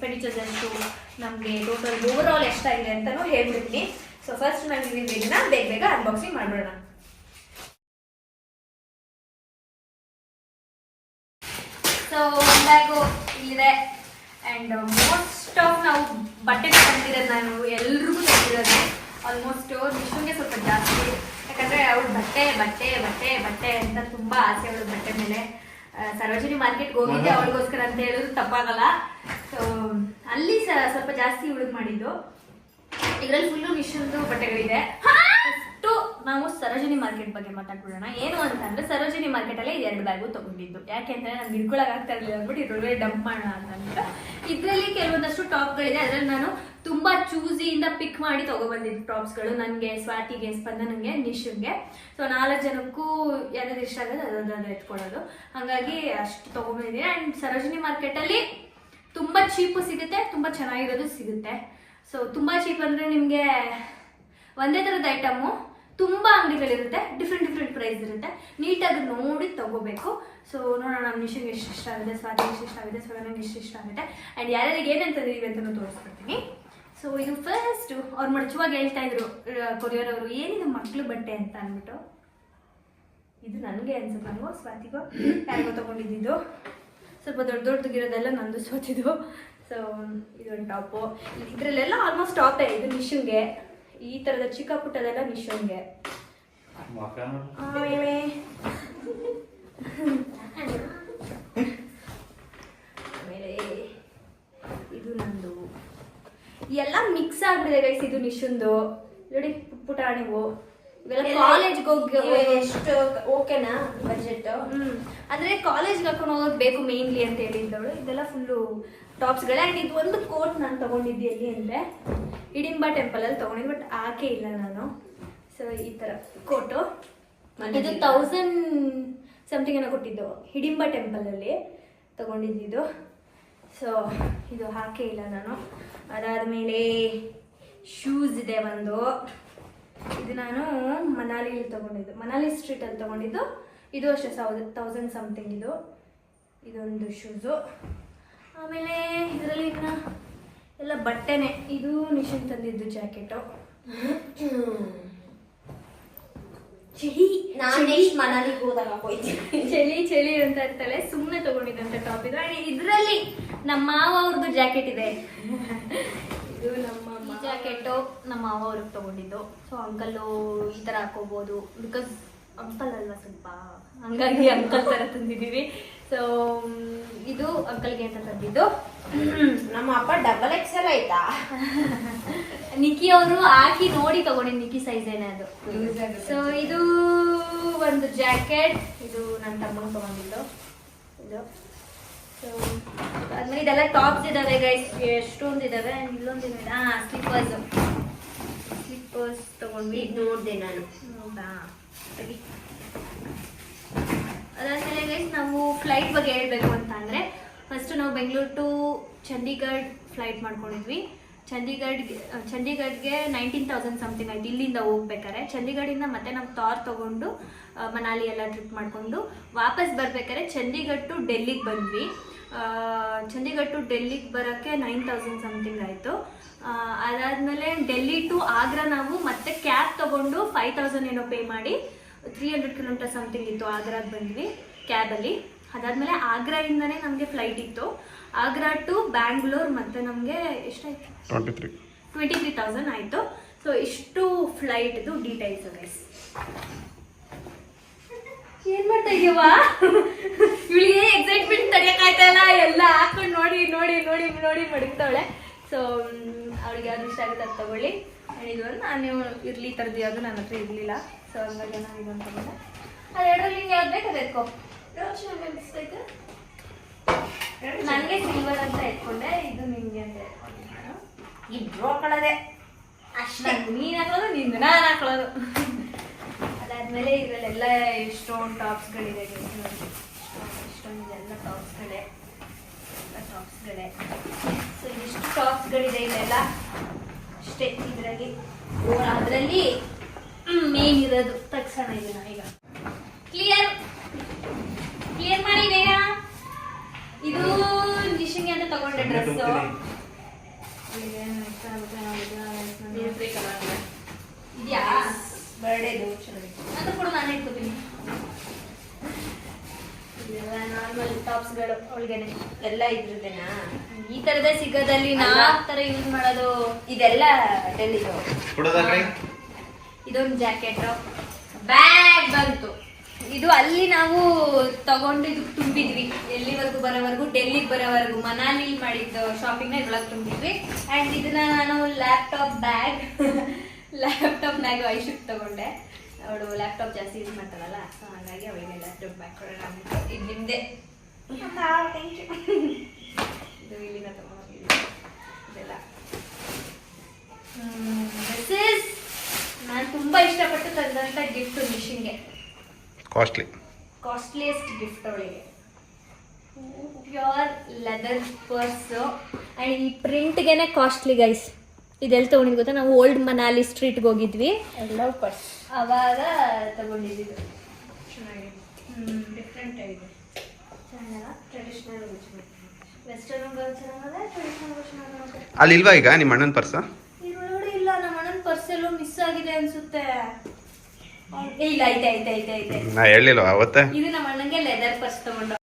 Expenditures ಎಷ್ಟು ನಮಗೆ total over all ಎಷ್ಟಾಗಿದೆ ಅಂತಲೂ ಹೇಳ್ಬಿಡ್ತೀನಿ. ಸೊ ಫಸ್ಟ್ ನಾವು ಇದನ್ನ ಬೇಗ ಬೇಗ ಅನ್ಬಾಕ್ಸಿಂಗ್ ಮಾಡ್ಬಿಡೋಣ. ಸೊ ಬ್ಯಾಗು ಇಲ್ಲಿದೆ ಆ್ಯಂಡ್ ಮೋಸ್ಟ್ ಆಫ್ ನಾವು ಬಟ್ಟೆ ತಂದಿರೋದು ನಾನು ಎಲ್ರಿಗೂ ತಂದಿರೋದು. ಆಲ್ಮೋಸ್ಟ್ ವಿಷ್ಣುಗೆ ಸ್ವಲ್ಪ ಜಾಸ್ತಿ. ಯಾಕಂದರೆ ಅವ್ರ ಬಟ್ಟೆ ಬಟ್ಟೆ ಬಟ್ಟೆ ಬಟ್ಟೆ ಅಂತ ತುಂಬ ಆಸೆ ಅವಳು ಬಟ್ಟೆ ಮೇಲೆ. ಸರೋಜಿನಿ ಮಾರ್ಕೆಟ್ ಹೋಗಿದ್ದೆ ಅವಳಿಗೋಸ್ಕರ ಅಂತ ಹೇಳಿದ್ರು ತಪ್ಪಾಗಲ್ಲ. ಸೊ ಅಲ್ಲಿ ಸ- ಸ್ವಲ್ಪ ಜಾಸ್ತಿ ಉಳಿದು ಮಾಡಿದ್ದು. ಇದರಲ್ಲಿ ಫುಲ್ಲು ಮಿಷನ್ ಬಟ್ಟೆಗಳಿದೆ. ಫಸ್ಟು ನಾವು ಸರೋಜಿನಿ ಮಾರ್ಕೆಟ್ ಬಗ್ಗೆ ಮಾತಾಡ್ಬಿಡೋಣ ಏನು ಅಂತಂದ್ರೆ ಸರೋಜಿನಿ ಮಾರ್ಕೆಟಲ್ಲೇ ಇದು ಎರಡು ಬ್ಯಾಗು ತಗೊಂಡಿದ್ದು. ಯಾಕೆಂದ್ರೆ ನಾನು ಹಿಡ್ಕೊಳಕ್ ಆಗ್ತಾ ಇರಲಿಲ್ಲ ಅಂದ್ಬಿಟ್ಟು ಇದ್ರೊಳಗಡೆ ಡಂಪ್ ಮಾಡೋಣ ಅಂತ ಅಂದ್ಬಿಟ್ಟು ಇದರಲ್ಲಿ ಕೆಲವೊಂದಷ್ಟು ಟಾಪ್ ಗಳಿದೆ ಅದ್ರಲ್ಲಿ ನಾನು ತುಂಬಾ ಚೂಸಿಯಿಂದ ಪಿಕ್ ಮಾಡಿ ತಗೊಬಂದಿದ್ದು ಟಾಪ್ಸ್ಗಳು. ನನಗೆ ಸ್ವಾತಿಗೆ ಸ್ಪಂದನಂಗೆ, ನಿಶುಗೆ. ಸೊ ನಾಲ್ಕು ಜನಕ್ಕೂ ಯಾವ್ದು ಇಷ್ಟ ಆಗೋದು ಅದೊಂದು ಎತ್ಕೊಳ್ಳೋದು. ಹಾಗಾಗಿ ಅಷ್ಟು ತಗೊಂಡಿದ್ದೀನಿ ಅಂಡ್ ಸರೋಜಿನಿ ಮಾರ್ಕೆಟ್ ಅಲ್ಲಿ ತುಂಬಾ ಚೀಪು ಸಿಗುತ್ತೆ, ತುಂಬಾ ಚೆನ್ನಾಗಿರೋದು ಸಿಗುತ್ತೆ. ಸೊ ತುಂಬಾ ಚೀಪ್ ಅಂದ್ರೆ ನಿಮಗೆ ಒಂದೇ ತರದ ಐಟಮು ತುಂಬ ಅಂಗಡಿಗಳಿರುತ್ತೆ ಡಿಫ್ರೆಂಟ್ ಡಿಫ್ರೆಂಟ್ ಪ್ರೈಸ್ ಇರುತ್ತೆ. ನೀಟಾಗಿ ನೋಡಿ ತಗೋಬೇಕು. ಸೊ ನೋಡೋಣ ನಮ್ಮ ನಿಶಿಂಗ್ ಎಷ್ಟು ಇಷ್ಟ ಆಗಿದೆ ಸ್ವಾತಿ ಎಷ್ಟು ಇಷ್ಟ ಆಗಿದೆ ಸ್ವರ್ಣಂಗೆ ಎಷ್ಟು ಇಷ್ಟ ಆಗುತ್ತೆ ಆ್ಯಂಡ್ ಯಾರ್ಯಾರಿಗೆ ತಂದಿದ್ದೀವಿ ಅಂತಲೂ ತೋರಿಸ್ಕೊಡ್ತೀನಿ ಸೊ ಇದು ಫಸ್ಟ್ ಅವ್ರು ಮಡಚುವಾಗ ಹೇಳ್ತಾ ಇದ್ರು ಕೊರಿಯೋರವರು, ಏನಿದು ಮಕ್ಳು ಬಟ್ಟೆ ಅಂತ ಅಂದ್ಬಿಟ್ಟು? ಇದು ನನಗೆ ಅನ್ಸುತ್ತೆ. ನನಗೂ ಸ್ವಾತಿಗೋ? ಯಾರಿಗೋ ತಗೊಂಡಿದ್ದು ಸ್ವಲ್ಪ ದೊಡ್ಡ ದೊಡ್ಡದಿರೋದೆಲ್ಲ ನಂದು ಸ್ವತಿದು. ಸೊ ಇದೊಂದು ಟಾಪು. ಇದರಲ್ಲೆಲ್ಲ ಆಲ್ಮೋಸ್ಟ್ ಟಾಪೇ ಇದು ನಿಶುಂಗೆ ಈ ತರದ ಚಿಕ್ಕ ಪುಟ್ಟದೆಲ್ಲ ನಿಶುಂಗೆ. ಆಮೇಲೆ ಆಮೇಲೆ ಇದು ನಂದು. ಎಲ್ಲ ಮಿಕ್ಸ್ ಆಗ್ಬಿಟ್ಟಿದೆ ಗೈಸ್ ಇದು ನಿಶುಂದು. ನೋಡಿ ಪುಟ್ ಪುಟಾಣಿವು. ಇವೆಲ್ಲ ಕಾಲೇಜ್ಗೆ ಹೋಗಿ ಎಷ್ಟು ಓಕೆನಾ ಬಜೆಟ್ ಹ್ಮ್. ಅಂದ್ರೆ ಕಾಲೇಜ್ಗೆ ಹಾಕೊಂಡು ಹೋಗೋದ್ ಬೇಕು ಮೇನ್ಲಿ ಅಂತ ಹೇಳಿದ್ದವಳು. ಇದೆಲ್ಲ ಫುಲ್ಲು ಟಾಪ್ಸ್ಗಳೇ ಆ್ಯಂಡ್ ಇದು ಒಂದು ಕೋಟ್ ನಾನು ತಗೊಂಡಿದ್ದೆ ಎಲ್ಲಿ ಅಂದರೆ ಹಿಡಿಂಬಾ ಟೆಂಪಲಲ್ಲಿ ತಗೊಂಡಿದ್ದು ಬಟ್ ಆಕೆ ಇಲ್ಲ ನಾನು. ಸೊ ಈ ಥರ ಕೋಟು ಇದು ತೌಸಂಡ್ ಸಮಥಿಂಗ್ ಏನೋ ಕೊಟ್ಟಿದ್ದು. ಟೆಂಪಲ್ ಟೆಂಪಲಲ್ಲಿ ತಗೊಂಡಿದ್ದು ಸೊ ಇದು ಹಾಕೇ ಇಲ್ಲ ನಾನು. ಅದಾದಮೇಲೆ ಶೂಸ್ ಇದೆ ಒಂದು. ಇದು ನಾನು ಮನಾಲಿಲಿ ತಗೊಂಡಿದ್ದು. ಮನಾಲಿ ಸ್ಟ್ರೀಟಲ್ಲಿ ತಗೊಂಡಿದ್ದು. ಇದು ಅಷ್ಟೇ ಸಾವಿರದ ತೌಸಂಡ್ ಸಮಥಿಂಗ್ ಇದು. ಇದೊಂದು ಶೂಸು ಆಮೇಲೆ ಇದರಲ್ಲಿ ಇನ್ನು ಎಲ್ಲ ಬಟ್ಟೆನೆ. ಇದು ನಿಶನ್ ತಂದಿದ್ದು ಜಾಕೆಟು. ಚಳಿ ನಾನು ಮನಾಲಿ ಮನಾಲಿಗೆ ಹೋದಾಗ ಹೋಯ್ತೀನಿ. ಚಳಿ ಚಳಿ ಅಂತ ಇರ್ತಾಳೆ ಸುಮ್ಮನೆ ತಗೊಂಡಿದ್ದಂತ ಟಾಪ್ ಇದು. ಅಂಡ್ ಇದರಲ್ಲಿ ನಮ್ಮ ಮಾವ ಅವ್ರದ್ದು ಜಾಕೆಟ್ ಇದೆ. ಇದು ನಮ್ಮ ಜಾಕೆಟು ನಮ್ಮ ಮಾವ ಅವ್ರಿಗೆ ತಗೊಂಡಿದ್ದು. ಸೊ ಅಂಕಲ್ಲು ಈ ಥರ ಹಾಕೋಬೋದು ಬಿಕಾಸ್ ಅಂಕಲ್ ಅಲ್ವಾ ಸ್ವಲ್ಪ? ಹಂಗಾಗಿ ಅಂಕಲ್ ಥರ ತಂದಿದ್ದೀವಿ. ಸೊ ಇದು ಅಂಕಲ್ಗೆ ಅಂತ ತಂದಿದ್ದು. ನಮ್ಮ ಅಪ್ಪ ಡಬಲ್ ಎಕ್ಸೆಲ್ ಆಯ್ತಾ ನಿಕ್ಕಿ ಅವರು ಹಾಕಿ ನೋಡಿ ತಗೊಂಡಿ ನಿಕ್ಕಿ ಸೈಜ್ ಏನೇ ಅದು. ಸೊ ಇದು ಒಂದು ಜಾಕೆಟ್ ಇದು ನನ್ನ ತಮ್ಮನ ತಗೊಂಡಿದ್ದು. ಇದು. ಸೊ ಆದ್ಮೇಲೆ ಇದೆಲ್ಲ ಟಾಪ್ಸ್ ಇದಾವೆ ಗೈಸ್ ಎಷ್ಟೊಂದು ಇದಾವೆ? ಇಲ್ಲೊಂದು ಇದೆ ಹಾ ಸ್ಲಿಪ್ಪರ್ಸ್ ಸ್ಲಿಪ್ಪರ್ಸ್ ತಗೊಂಡ್ವಿ. ಇದು ನೋಡಿದೆ ನಾನು. ಹೌದಾ? ಸರಿ. ಅದಾದ್ಮೇಲೆ ಗೈಸ್ ನಾವು ಫ್ಲೈಟ್ ಬಗ್ಗೆ ಹೇಳ್ಬೇಕು ಅಂತ ಅಂದ್ರೆ ಫಸ್ಟ್ ನಾವು ಬೆಂಗಳೂರು ಟು ಚಂಡೀಗಢ್ ಫ್ಲೈಟ್ ಮಾಡ್ಕೊಂಡಿದ್ವಿ. ಚಂಡೀಗಢ್ಗೆ ಚಂಡೀಗಢ್ಗೆ ನೈನ್ಟೀನ್ ತೌಸಂಡ್ ಸಮಥಿಂಗ್ ಆಯ್ತು. ಇಲ್ಲಿಂದ ಹೋಗ್ಬೇಕಾರೆ. ಚಂಡೀಗಢಿಂದ ಮತ್ತೆ ನಾವು ತಾರ್ ತಗೊಂಡು ಮನಾಲಿ ಎಲ್ಲ ಟ್ರಿಪ್ ಮಾಡಿಕೊಂಡು ವಾಪಸ್ ಬರ್ಬೇಕಾದ್ರೆ ಚಂಡೀಗಢ್ ಟು ಡೆಲ್ಲಿಗೆ ಬಂದ್ವಿ. ಚಂಡೀಗಢ್ ಟು ಡೆಲ್ಲಿಗೆ ಬರೋಕ್ಕೆ ನೈನ್ ತೌಸಂಡ್ ಸಮಥಿಂಗ್ ಆಯಿತು. ಅದಾದಮೇಲೆ ಡೆಲ್ಲಿ ಟು ಆಗ್ರಾ ನಾವು ಮತ್ತೆ ಕ್ಯಾಬ್ ತಗೊಂಡು ಫೈವ್ ತೌಸಂಡ್ ಏನೋ ಪೇ ಮಾಡಿ ತ್ರೀ ಹಂಡ್ರೆಡ್ ಕಿಲೋಮೀಟರ್ ಸಮಥಿಂಗ್ ಇತ್ತು ಆಗ್ರಾಗೆ ಬಂದ್ವಿ ಕ್ಯಾಬಲ್ಲಿ ಅದಾದಮೇಲೆ ಆಗ್ರಾಯಿಂದನೇ ನಮಗೆ ಫ್ಲೈಟ್ ಇತ್ತು. ಆಗ್ರಾ ಟು ಬ್ಯಾಂಗ್ಳೂರ್ ಮತ್ತೆ ನಮಗೆ ಎಷ್ಟಾಯ್ತು? Twenty three twenty three thousand ಆಯಿತು ಸೊ ಇಷ್ಟು ಫ್ಲೈಟ್ದು ಡೀಟೇಲ್ಸ್ ಗೈಸ್ ಏನ್ ಮಾಡ್ತಾ ಇದೀವ ಇವಳಿಗೆ ಎಕ್ಸೈಟ್ಮೆಂಟ್ ತಡೆಯಕ್ಕಾಯ್ತಾ ಇಲ್ಲ? ಎಲ್ಲ ಹಾಕೊಂಡು ನೋಡಿ ನೋಡಿ ನೋಡಿ ನೋಡಿ ಮಡಗ್ತಾವಳೆ. ಸೊ ಅವಳಿಗೆ ಯಾವ್ದು ಇಷ್ಟ ಆಗುತ್ತೆ ಅದು ತಗೊಳ್ಳಿ. ಇದೊಂದು ನಾನು ಇರ್ಲಿ ತರದಿ ಥರದ್ದು ಯಾವುದು ನನ್ನ ಹತ್ರ ಇರಲಿಲ್ಲ. ಸೊ ಹಂಗಾಗಿ ನಾನು ಇದೊಂದು ತಗೊಂಡೆ. ಅದು ಎರಡರಲ್ಲಿ ಯಾವ್ದು ಬೇಕು ಅದು ಎತ್ಕೊ ನನಗೆ ಸಿಲ್ವರ್ ಅಂತ ಇಟ್ಕೊಂಡೆ ಇದು ನಿಮಗೆ ಅಂತ ಇಬ್ರು ಹಾಕೊಳ್ಳೋದೆ ಅಷ್ಟೇ. ನೀನ್ ಹಾಕೊಳ್ಳೋದು ನಿಂದು ನಾನು ಹಾಕೊಳ್ಳೋದು. ಅದಾದ್ಮೇಲೆ ಇದರಲ್ಲೆಲ್ಲ ಎಷ್ಟೊಂದು ಟಾಪ್ಸ್ಗಳಿದೆ ಇಷ್ಟೊಂದು ಎಲ್ಲ ಟಾಪ್ಸ್ಗಳೇ ಎಲ್ಲ ಟಾಪ್ಸ್ಗಳೇ ಸೊ ಇಷ್ಟು ಟಾಪ್ಸ್ಗಳಿದೆ ಇಲ್ಲೆಲ್ಲ? ಅಷ್ಟೇ ಇದರಲ್ಲಿ. ಅದರಲ್ಲಿ ಮೇನ್ ಇರೋದು. ತಕ್ಷಣ ಇದನ್ನ ಈಗ. ಕ್ಲಿಯರ್ ಕ್ಲಿಯರ್ ಮಾಡಿ ಕಲರ್ ಇದೆಯಾ ಬರ್ಡೇದು ಚೆನ್ನಾಗಿತ್ತು ಅದು ಕೂಡ ನಾನು ಇಟ್ಕೋತೀನಿ ಇದೆಲ್ಲ ನಾರ್ಮಲ್ ಟಾಪ್ಸ್ಗಳು ಅವಳಿಗೆನೆ ಎಲ್ಲ ಇದ್ರದ್ದೇನಾ ಈ ತರದೇ ಸಿಗೋದಲ್ಲಿ ನಾವ್. ತರ ಯೂಸ್ ಮಾಡೋದು ಇದೆಲ್ಲ ಡೆಲ್ಲಿದು ಇದೊಂದು ಜಾಕೆಟ್ ಬ್ಯಾಗ್ ಬಂತು ಇದು ಅಲ್ಲಿ ನಾವು ತಗೊಂಡು ಇದು ತುಂಬಿದ್ವಿ. ಎಲ್ಲಿವರೆಗೂ ಬರೋವರೆಗೂ, ಡೆಲ್ಲಿಗೆ ಬರೋವರೆಗೂ. ಮನಾಲಿ ಮಾಡಿದ್ದು ಶಾಪಿಂಗ್ನ ಇದ್ರೊಳಗೆ ತುಂಬಿದ್ವಿ. ಆ್ಯಂಡ್ ಇದನ್ನ ನಾನು ಲ್ಯಾಪ್ಟಾಪ್ ಬ್ಯಾಗ್ ಲ್ಯಾಪ್ಟಾಪ್ ಬ್ಯಾಗ್ ಐಶುಕ್ ತಗೊಂಡೆ. ಅವಳು ಲ್ಯಾಪ್ಟಾಪ್ ಜಾಸ್ತಿ ಯೂಸ್ ಮಾಡ್ತಾರಲ್ಲ ಸೊ ಹಾಗಾಗಿ ಅವಳಿಗೆ ಲ್ಯಾಪ್ಟಾಪ್ ಬ್ಯಾಗ್ ಕೊಡೋಣ. ಇದು ನಿಮ್ಮದೇ ಇದು ಇಲ್ಲಿನ ತಗೊಂಡೋಗಿದ್ವಿ ಇದೆಲ್ಲ. ನಾನು ತುಂಬ ಇಷ್ಟಪಟ್ಟು ತಂದಂಥ ಗಿಫ್ಟು ನಿಶಿಂಗೆ. ಕಾಸ್ಟ್ಲಿ ಕಾಸ್ಟ್ಲಿಯೆಸ್ಟ್ ಗಿಫ್ಟ್ ಅವಳಿಗೆ ಪ್ಯೂರ್ ಲೆದರ್ ಪರ್ಸ್ ಆ್ಯಂಡ್ ಈ ಪ್ರಿಂಟ್ಗೆನೆ ಕಾಸ್ಟ್ಲಿ ಗೈಸ್ ಇದೆಲ್ಲ ತೊಗೊಂಡಿದ್ದು ಗೊತ್ತಾ? ನಾವು ಓಲ್ಡ್ ಮನಾಲಿ ಸ್ಟ್ರೀಟ್ಗೆ ಹೋಗಿದ್ವಿ. ಪರ್ಸ್ ಅವಾಗ ತಗೊಂಡಿದ್ವಿ ಚೆನ್ನಾಗಿದೆ ಡಿಫ್ರೆಂಟ್ ಆಗಿದೆ ಟ್ರೆಡಿಷನಲ್ ವೆಸ್ಟರ್ನ್ ಚೆನ್ನಾಗದ ಟ್ರೆಡಿಷನಲ್ ಚೆನ್ನಾಗದ ಅಲ್ಲಿ ಇಲ್ವಾ ಈಗ ನಿಮ್ಮ ಅಣ್ಣನ ಪರ್ಸ ಇಲ್ಲ ನಮ್ಮ ಅಣ್ಣನ ಪರ್ಸ್ ಎಲ್ಲೋ ಮಿಸ್ ಆಗಿದೆ ಅನ್ಸುತ್ತೆ. ಇಲ್ಲ ಐತೆ ಐತೆ ಐತೆ ಐತೆ. ನಾ ಹೇಳಿಲ್ವ ಅವತ್ತೆ? ಇದು ನಮ್ಮ ಅಣ್ಣಂಗೆ ಲೆದರ್ ಫಸ್ಟ್ ತಗೊಂಡು.